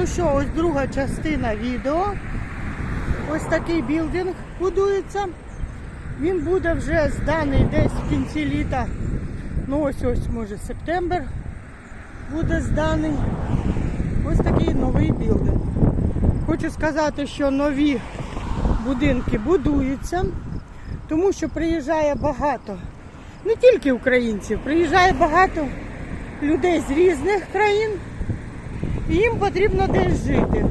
Ну що, ось друга частина відео. Ось такий білдинг будується. Він буде вже зданий десь в кінці літа. Ну ось ось може септембр буде зданий. Ось такий новий білдинг. Хочу сказати, що нові будинки будуються, тому що приїжджає багато, не тільки українців, приїжджає багато людей з різних країн, їм потрібно десь жити.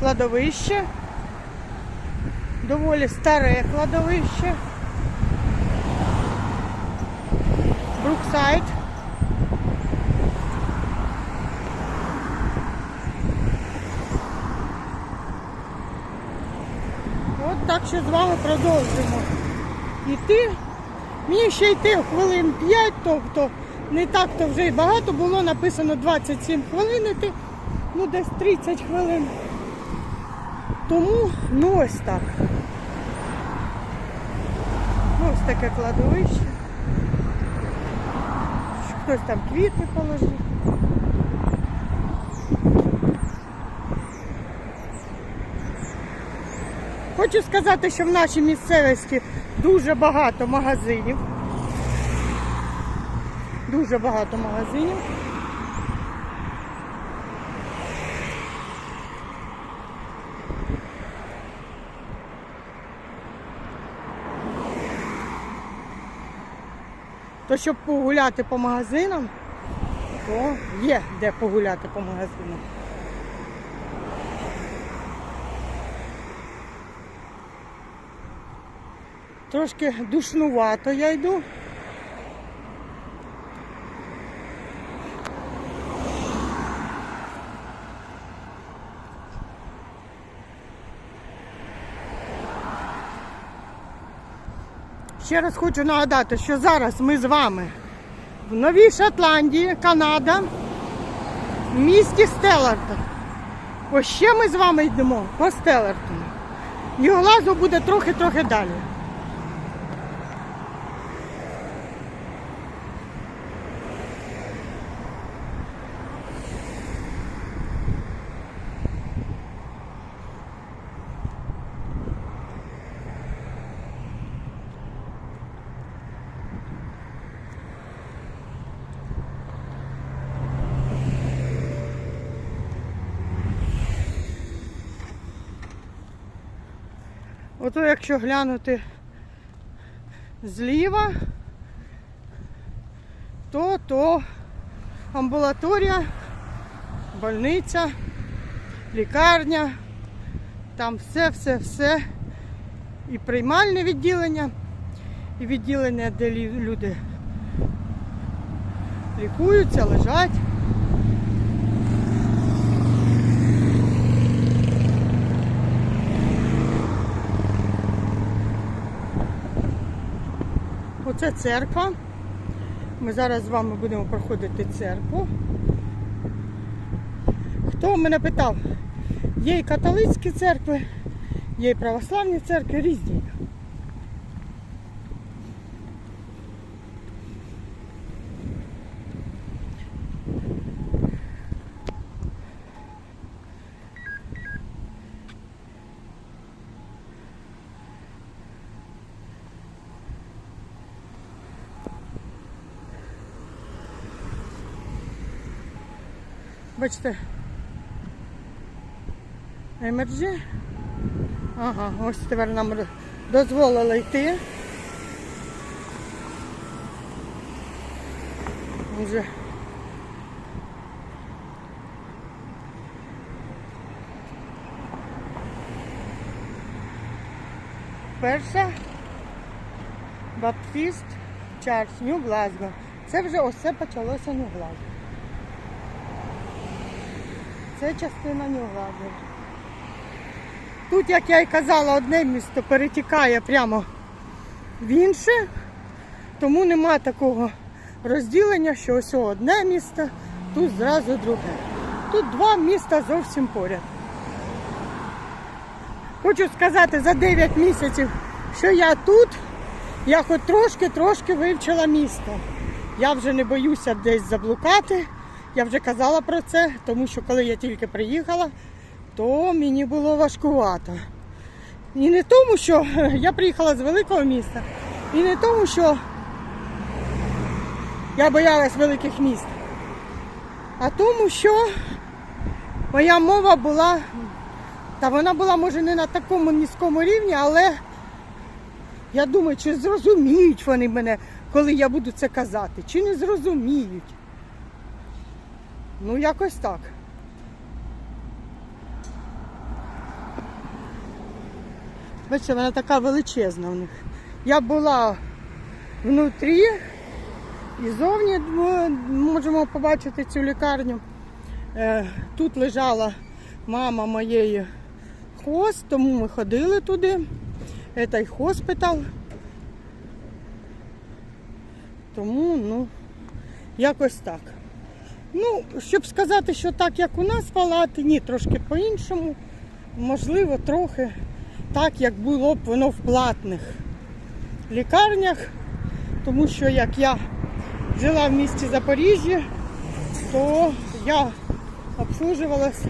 Кладовище, доволі старе кладовище. Бруксайд. Так що з вами продовжимо йти. Мені ще йти хвилин 5, тобто не так то вже й багато було, написано 27 хвилин йти, ну десь 30 хвилин. Тому ну ось так. Ну, ось таке кладовище. Хтось там квіти положив. Хочу сказати, що в нашій місцевості дуже багато магазинів. Дуже багато магазинів. То щоб погуляти по магазинам, то є де погуляти по магазинам. Трошки душнувато я йду. Ще раз хочу нагадати, що зараз ми з вами в Новій Шотландії, Канада, в місті Стеллартон. Ось ще ми з вами йдемо по Стеллартону. Його лазу буде трохи-трохи далі. Ото якщо глянути зліва, то то амбулаторія, больниця, лікарня, там все-все-все. І приймальне відділення, і відділення, де люди лікуються, лежать. Оце церква. Ми зараз з вами будемо проходити церкву. Хто мене питав, є і католицькі церкви, є і православні церкви, різні. Бачите. Емерджі. Ага, ось тепер нам дозволили йти. Вже. Перша Баптист Чарльз, Нью Глазго. Це вже ось це почалося Нью Глазго. Це частина Нью-Глазго. Тут, як я й казала, одне місто перетікає прямо в інше, тому нема такого розділення, що ось одне місто, тут зразу друге. тут два міста зовсім поряд. Хочу сказати за 9 місяців, що я тут, я хоч трошки-трошки вивчила місто. Я вже не боюся десь заблукати. Я вже казала про це, тому що коли я тільки приїхала, то мені було важкувато. І не тому, що я приїхала з великого міста, і не тому, що я боялась великих міст, а тому, що моя мова була, та вона була, може, не на такому низькому рівні, але я думаю, чи зрозуміють вони мене, коли я буду це казати, чи не зрозуміють. Ну, якось так. Бачите, вона така величезна в них. Я була внутрі і зовні ми можемо побачити цю лікарню. Е, Тут лежала мама моєї хост, тому ми ходили туди. Це й хоспитал. Тому, ну, якось так. Ну, щоб сказати, що так, як у нас палати, ні, трошки по-іншому. Можливо, трохи так, як було б воно в платних лікарнях. Тому що як я жила в місті Запоріжжя, то я обслужувалась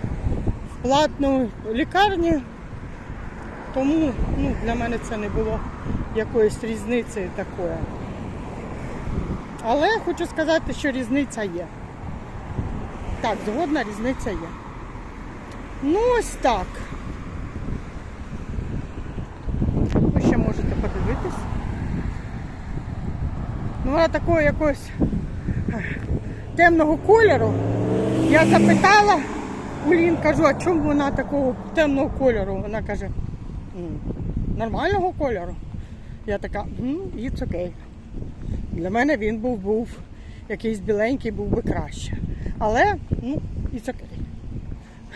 в платній лікарні. Тому ну, для мене це не було якоїсь різниці такої. Але хочу сказати, що різниця є. Так, згодна різниця є. Ну ось так. Ви ще можете подивитись. Ну, вона такого якогось темного кольору. Я запитала у Лін, кажу, а чому вона такого темного кольору? Вона каже, нормального кольору. Я така, «М, it's okay. Для мене він був, був якийсь біленький, був би краще. Але, ну, it's okay.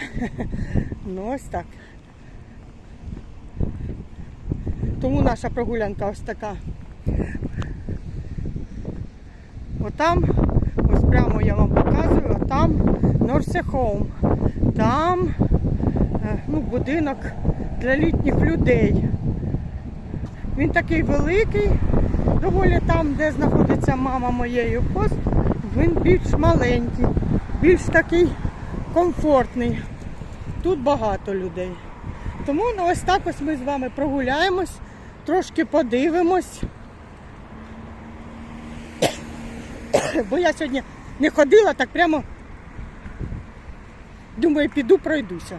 ну, ось так. Тому наша прогулянка ось така. Отам, ось прямо я вам показую, а там Норсе Хоум. Там е, ну, будинок для літніх людей. Він такий великий, доволі там, де знаходиться мама моєї пост, він більш маленький, більш такий комфортний. Тут багато людей. Тому ну, ось так ось ми з вами прогуляємось, трошки подивимось. Бо я сьогодні не ходила, так прямо думаю, піду пройдуся.